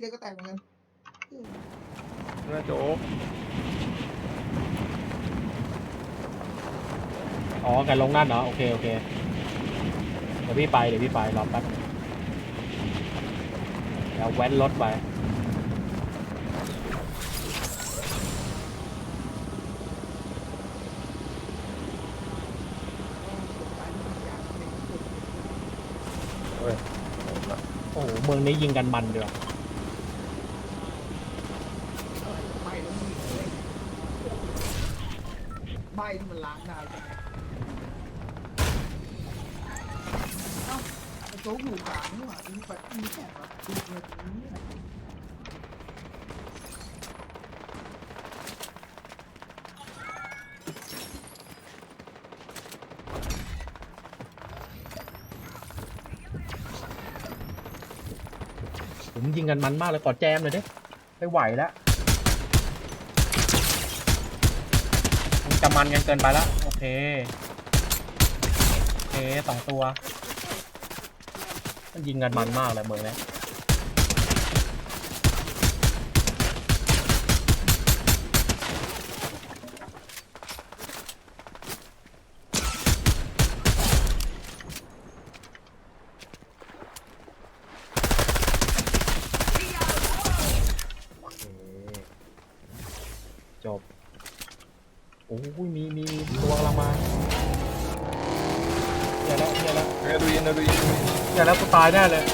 เกียร์ก็แตกเหมือนกันน่าโจ๊กอ๋อกันลงนั่นเหรอ โอเค โอเค เดี๋ยวพี่ไป เดี๋ยวพี่ไป รอแป๊บเดี๋ยวแว้นรถไปเฮ้ยโอ้โห เมืองนี้ยิงกันมันเดียว ไม่ต้องมีเลยไม่ ที่มันล้างได้ใช่ไหมเอ้าไอ้โจ๊กอยู่กลางนี่หว่ามีแบบมีแค่แบบดูเลยตรงนี้นะผมยิงกันมันมากเลยกอดแจมเลยดิไม่ไหวแล้วมัน จะมันกันเกินไปแล้วโอเคโอเคสองตัว มันยิงกันมันมากเลยเมืองนี้ แล้วกูตายแน่เลย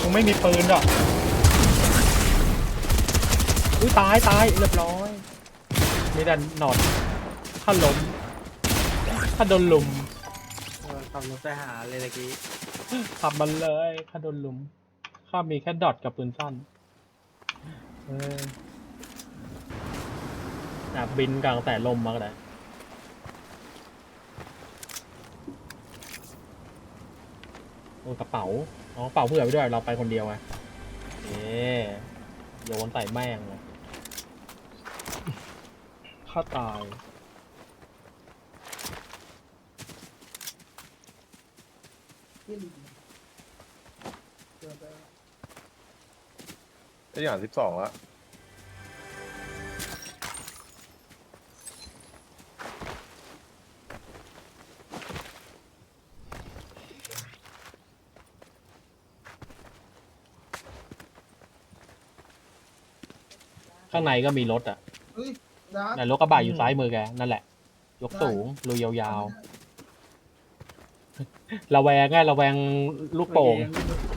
กูไม่มีปืนหรอกอุ้ยตายตายเรียบร้อยมีแต่หนอนถ้าล้มถ้าโดนลุมขับรถไปหาเลยตะกี้ขับมันเลยถ้าโดนลุมข้ามีแค่ดอทกับปืนสั้นเอออะบินกลางแต่ลมมาก็ได้ อ้ยกระเป๋าอ๋อกระเป๋าเผื่อไปด้วยเราไปคนเดียวไงเอ๊โยนใส่แม่งเลยข้าตายเกียร์ลิงเดินไปไอ้อย่างสิบสองละ ข้างในก็มีรถอะเฮ้ยดาร์แต่รถกระบะอยู่ซ้ายมือแก นั่นแหละ ยกสูงลุยยาวๆ ระแวงไงระแวงลูกโป่ง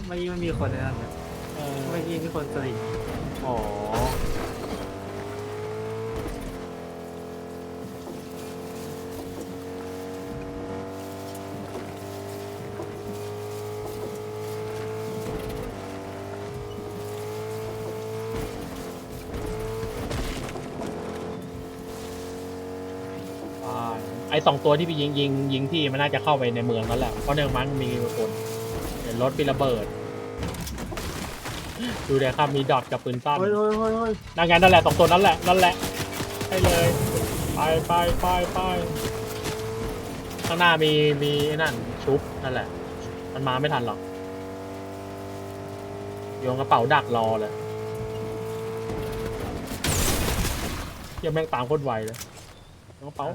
เมื่อกี้ไม่มีคนในนั้นนะเออเมื่อกี้มีคนสลิงอ๋ออ่ ไอสองตัวที่พี่ยิงยิงยิงที่มันน่าจะเข้าไปในเมืองแล้วแหละเพราะในมันมีคนเห็นรถปีระเบิด ดูเดี๋ยวครับมีดอทกับปืนสั้นโอ้ยโอ้ยโอ้ยโอ้ยนั่นไงนั่นแหละสองตัวนั่นแหละนั่นแหละให้เลยไปไปไปไปข้างหน้ามีมีไอ้นั่นชุบนั่นแหละ มันมาไม่ทันหรอกโยนกระเป๋าดักรอเลยเหี้ยังแม่งตามโคตรไวเลยโยนกระเป๋า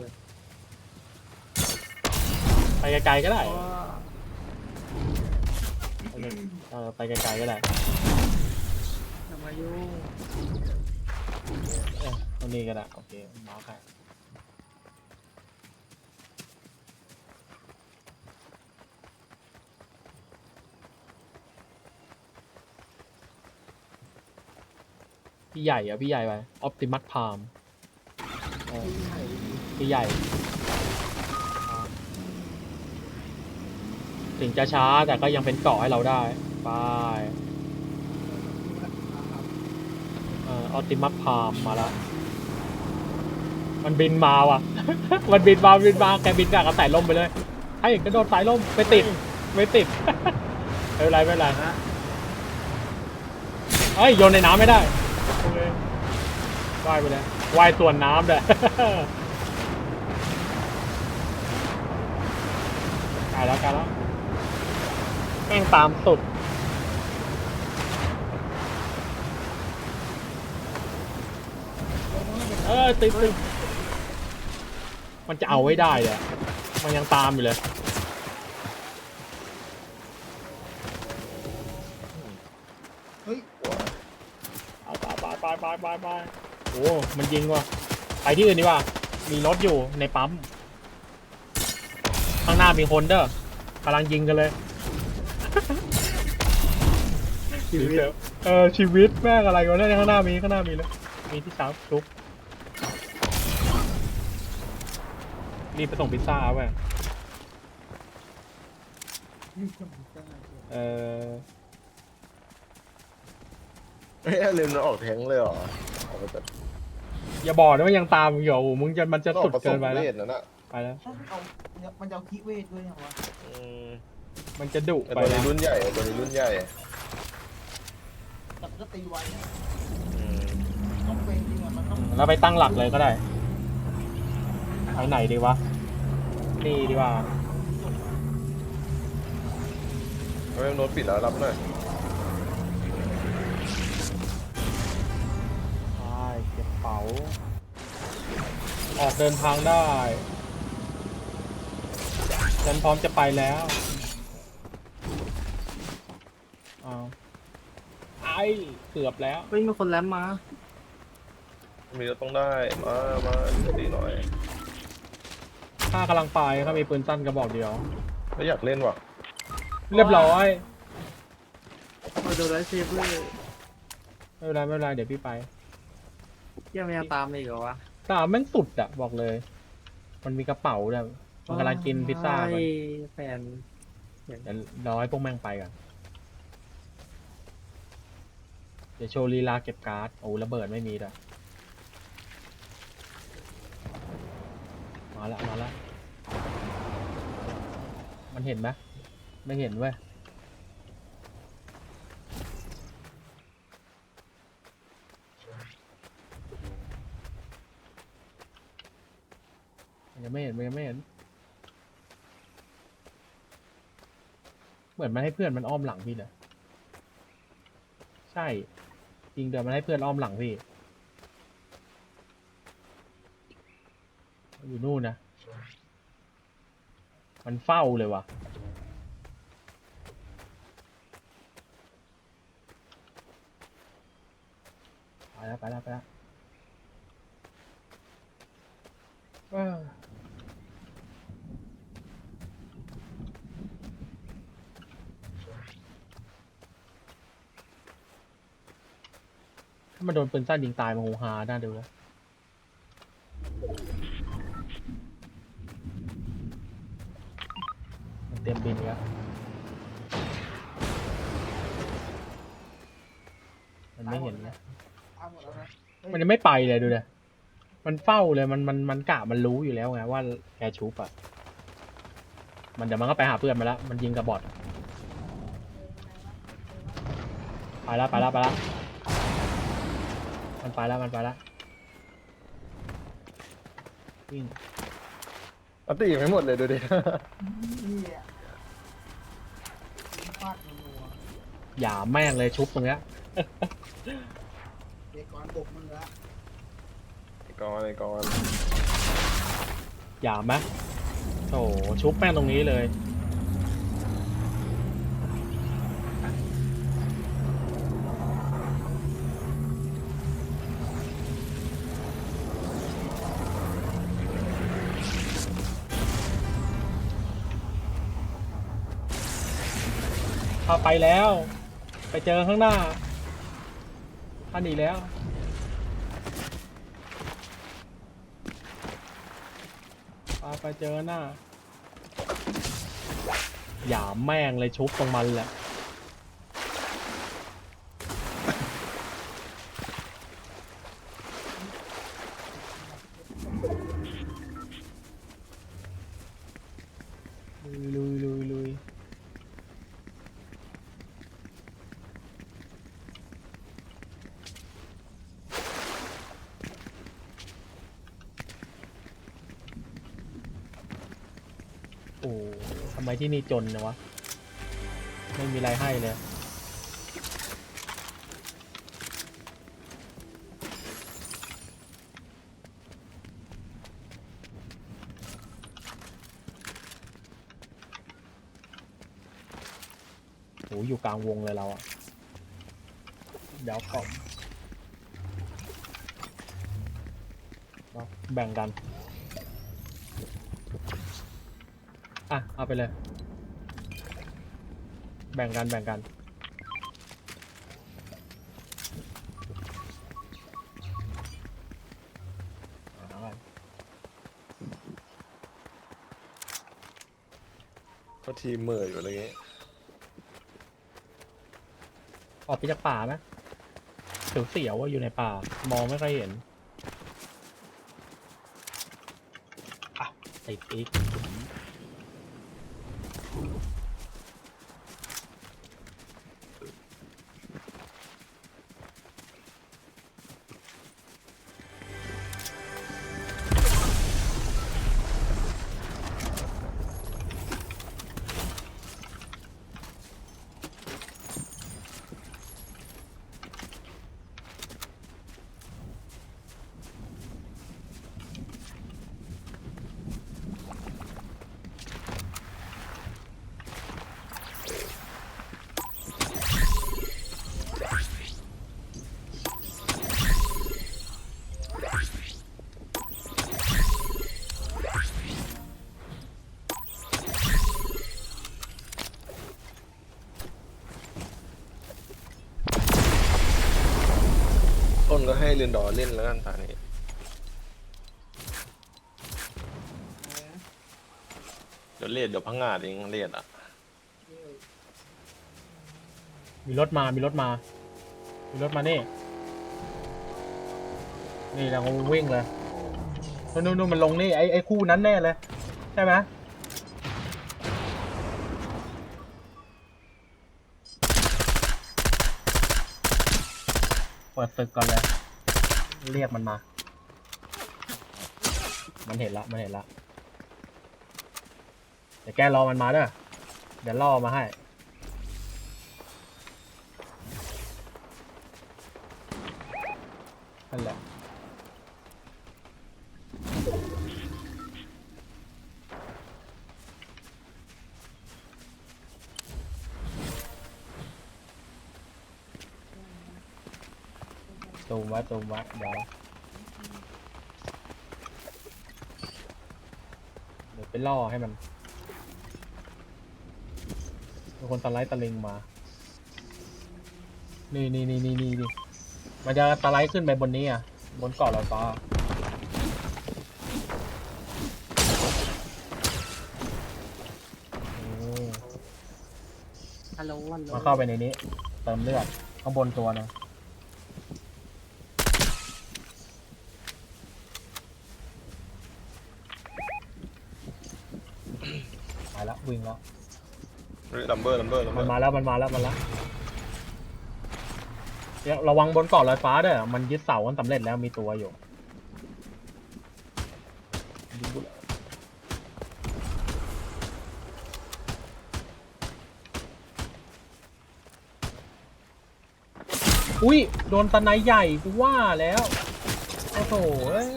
ไปไกลๆก็ได้โอ้ยเออไปไกลๆก็ได้อย่ามายุ่งเออตรงนี้ก็ได้โอเคมาร์คให้พี่ใหญ่อะพี่ใหญ่ไปออปติมัสพามพี่ใหญ่อ่า ถึงจะช้าแต่ก็ยังเป็นเกาะให้เราได้ไปเออออติมัสพามมาแล้ว มันบินมาว่ะ มันบินมาบินมาแกบินกะกระสายลมไปเลยให้กระโดดสายลมไม่ติดไม่ติดไม่เป็นไรไม่เป็นไรนะเอ้ยโยนในน้ำไม่ได้โอเคว่ายไปเลยว่ายส่วนน้ำเลยกายแล้วกายแล้ว แม่งตามสุด เออติดติดมันจะเอาไว้ได้เลย มันยังตามอยู่เลยเฮ้ยเอาไปไปไปไปไปไปโอ้ มันยิงว่ะ ไปที่อื่นดีกว่า มีรถอยู่ในปั๊ม ข้างหน้ามีคนเด้อกำลังยิงกันเลย ชีวิตเออชีวิตแม่งอะไรกันเนี่ยข้างหน้ามีข้างหน้ามีเลยมีที่สามชุบรีบไปส่งพิซซ่าเว้ยนี่จะมีได้เออเฮ้ยลืมมันออกแทงเลยเหรอออกไปแต่อย่าบอกนะว่ายังตามมึงอยู่โอ้โหมึงจะมันจะออสุกดผสเกินมไปแล้วเวทนั่นน่ะไปแล้วถ้าเอาเนี่ยมันจะเอาคิเวทด้วยนะวะ อืม มันจะดุไอ้ไปตัวแล้นี้วรุ่นใหญ่ไอ้ตัวนี้รุ่นใหญ่แต่มันก็ตีไวนะอืมต้องเป็นจริงอะมันต้องแล้วไปตั้งหลักเลยก็ได้ไปไหนดีวะ นี่ดีกว่าไม่โน้ตปิดแล้วรับหน่อยใช่เก็บเป๋า ออกเดินทางได้ฉันพร้อมจะไปแล้วอ้าวไอ้ เกือบแล้วเฮ้ยมีคนแลมมา มีก็ต้องได้ มา มาดีหน่อยถ้ากำลังไปครับมีปืนสั้นกระบอกเดียว ไม่อยากเล่นว่ะ เรียบร้อย มาดูไลฟ์เซฟเลยไม่เป็นไรไม่เป็นไรเดี๋ยวพี่ไปเที่ยไม่ยังตามมาอีกเหรอวะแต่แม่งสุดอะบอกเลย มันมีกระเป๋าด้วยมันกำลังกินพิซซ่าก่อนไอ้แฟนเดี๋ยวรอให้พวกแม่งไปก่อน เดี๋ยวโชว์ลีลาเก็บการ์ด โอ้ระเบิดไม่มีด้วยมาละมาละมันเห็นไหมไม่เห็นเว้ยยังไม่เห็นยังไม่เห็น เหมือนมันให้เพื่อนมันอ้อมหลังพี่เนะใช่ จริงเดี๋ยวมันให้เพื่อนอ้อมหลังพี่ อยู่นู่นนะ มันเฝ้าเลยว่ะ ไปแล้วไปแล้วไปแล้วเอ้อ ถ้ามันโดนปืนสั้นยิงตายมันคงฮาน่าดูแล้วมันเตรียมบินแล้วมันไม่เห็นนะตามหมดแล้วนะมันยังไม่ไปเลยดูเลยมันเฝ้าเลยมันมันมันกะมันรู้อยู่แล้วไงว่าแกชุบอะมันเดี๋ยวมันก็ไปหาเพื่อนมาแล้วมันยิงกับบอทไปแล้วไปแล้วไปแล้ว มันไปแล้วมันไปแล้ววิ่งอัตตีไม่หมดเลยดูดิ นี่อะฟาดนัวอย่าแม่งเลยชุบตรงเนี้ยๆเด็กก่อนบกมือละไอ้กอนไอ้กอนอย่าไหมโถชุบแม่งตรงนี้เลย พาไปแล้ว ไปเจอข้างหน้าท่านอีแล้วพาไปเจอหน้า อย่าแม่งเลยชุบตรงมันแหละ อ้ทำไมที่นี่จนนะวะ ไม่มีอะไรให้เลย โอ้อยู่กลางวงเลยเราอะเดี๋ยวขอบแบ่งกัน เอาไปเลย แบ่งกันแบ่งกันเอาไปก็ทีมเหมื่ออยู่อะไรเงี้ยออกไปจากป่าไหมเสียวๆว่าอยู่ในป่า มองไม่ค่อยเห็นอะติดอีก ต้นก็ให้เรนดอร์เล่นแล้วกันตานี้เดี๋ยวเลดเดี๋ยวพังงาดเองเลดอะมีรถมา มีรถมา มีรถมานี่ นี่เราวิ่งเลยนู่นนู่นนู่นมันลงนี่ไอ้ไอ้คู่นั้นแน่เลย ใช่ไหม เปิดตึกก่อนเลย เรียกมันมา มันเห็นละ มันเห็นละ เดี๋ยวแกรอมันมาเด้อเดี๋ยวล่อมาให้ ตูมไว้ตูมไว้เดี๋ยวเดี๋ยวไปล่อให้มันมีคนตะไลด์ตะลิงมา นี่นี่นี่นี่นี่นี่มันจะตะไลด์ขึ้นไปบนนี้อะ บนเกาะลอยฟ้าโอ้ฮัลโหลฮัลโหลมาเข้าไปในนี้ เติมเลือดข้างบนตัวหนึงไปแล้ววิ่งแล้ว ลัมเบอร์ลัมเบอร์ลัมเบมันร์มาแล้วมันมาแล้วมันละเดี๋ยวระวังบนเกาะลอยฟ้าด้วยมันยึดเสากันสำเร็จแล้วมีตัวอยู่อุ้ยโดนตะไนใหญ่กูว่าแล้วโอ้โหเอ้ย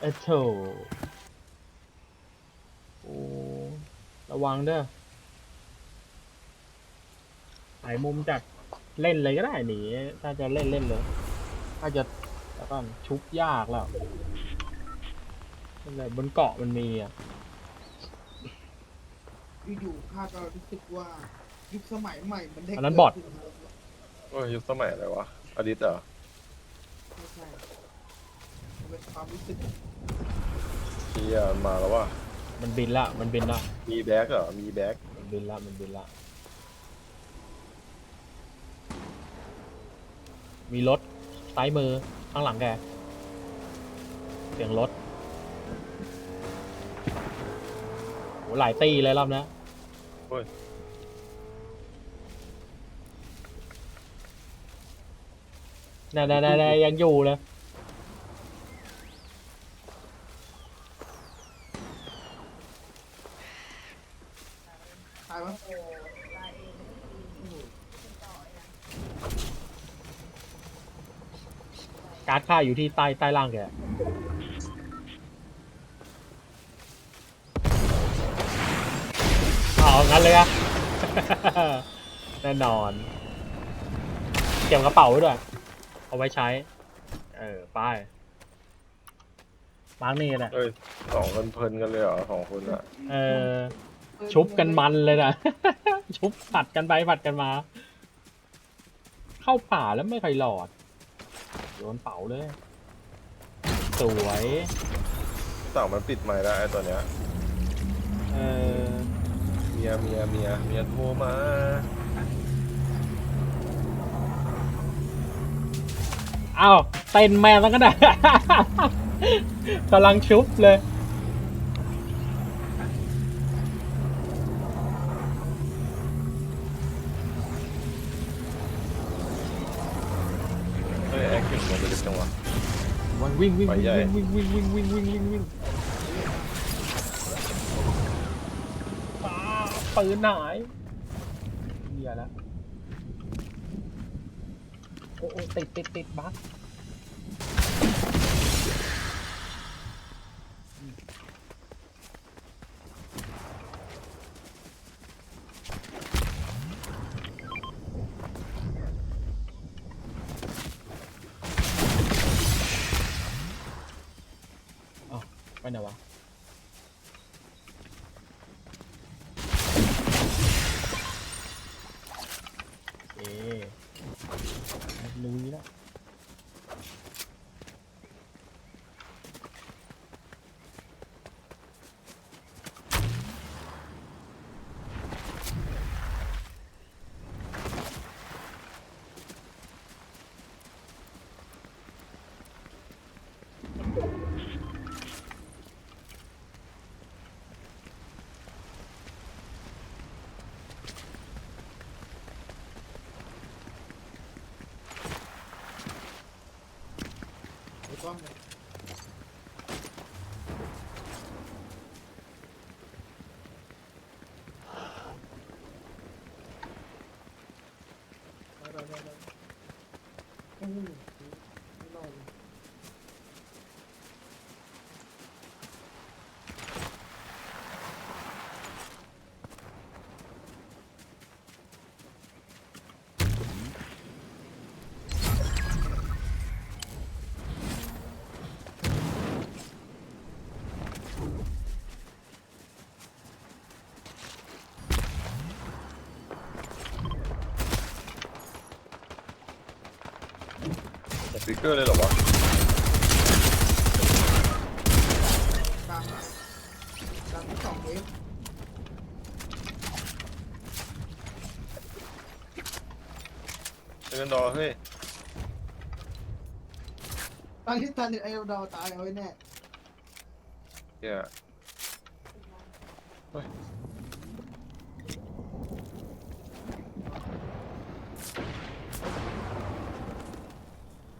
เอ้โถ ระวังเด้อถ่ายมุมจากเล่นเลยก็ได้หนีถ้าจะเล่นเล่นเลยถ้าจะแล้วก็ชุบยากแล้วนั่นแหละบนเกาะมันมีอะอยู่ๆข้าก็รู้สึกว่ายุคสมัยใหม่มันได้อันนั้นบอท เกิขึ้นแล้ว โอ้ยยุคสมัยอะไรวะอดิตเหรอไม่ใช่มันเป็นความรู้สึกเชียมาแล้วว่ะ มันบินละ มันบินละ มีแบ็กเหรอ มีแบ็กมันบินละ มันบินละ มีรถซ้ายมือข้างหลังแก เสียงรถโหหลายตีเลยรอบนี้โอ้ยน่ๆๆๆยังอยู่เลย ตายปะ การ์ดค่าอยู่ที่ใต้ใต้ล่างแกเอางั้นเลยอะแน่นอน เก็บกระเป๋าไว้ด้วย เอาไว้ใช้ เออไป้ายมาร์กนี่แหละเอ้ยสองคนเพลินกันเลยเหรอสองคนอะเออ ชุบกันมันเลยนะ ชุบผัดกันไปผัดกันมา เข้าป่าแล้วไม่เคยหลอด โยนเป๋าเลย สวยต่างมันปิดไมค์ได้ไอ้ตัวเนี้ย เออเมีย เมีย เมีย เมียโทรมา อ้าวเต้นแม่แล้วก็ได้ กำลังชุบเลย เฮ้ยแอคชั่นมันจะเป็นจังหวะมันวิ่งวิ่งไปวิ่งใหญ่ วิ่งวิ่งวิ่งวิ่งวิ่งวิ่งวิ่งป้าปืนหายเหี้ยละโอ้โอ้ติดติดติดบัสไปไหนวะเอ๊ลุยแล้ว ไอ้กล้อ สปีกเกอร์เลยเหรอวะดังดังที่สองเวฟเดินดอเฮ้ยดังที่ทันไอ้ดาวตายเอาไว้แน่เฮียเฮ้ย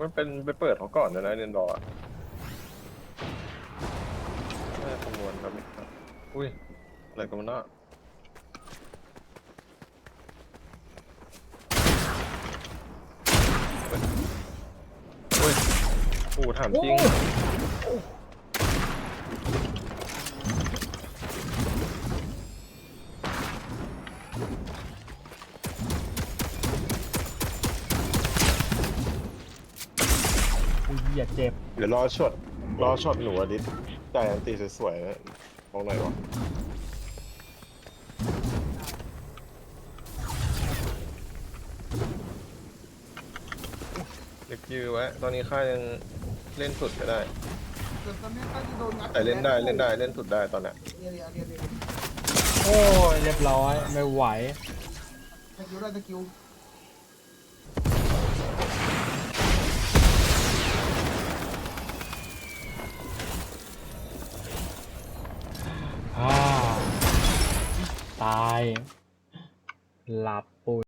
มันเป็นไปเปิดเขาก่อนนะนะเรียนดออะน่าจะคำนวณครับอุ้ยอะไรกันมันน่ะเฮ้ยโอ้ถามจริง โเจ็บเดี๋ยวรอช็อตรอช็อตหนูอดิษจ่ายอันตีสวยๆนะมองหน่อยวะเด็กยื้อไว้ ตอนนี้ข้ายังเล่นสุดก็ได้ แต่ตอนนี้ก็จะโดนงัดแต่เล่นได้เล่นได้เล่นสุดได้ตอนเนี้ยเนี่ยเนี่ยเนี่ยเนี่ยโอ้ยเรียบร้อย ไม่ไหว สกิลได้สกิล หลับปุ๋ย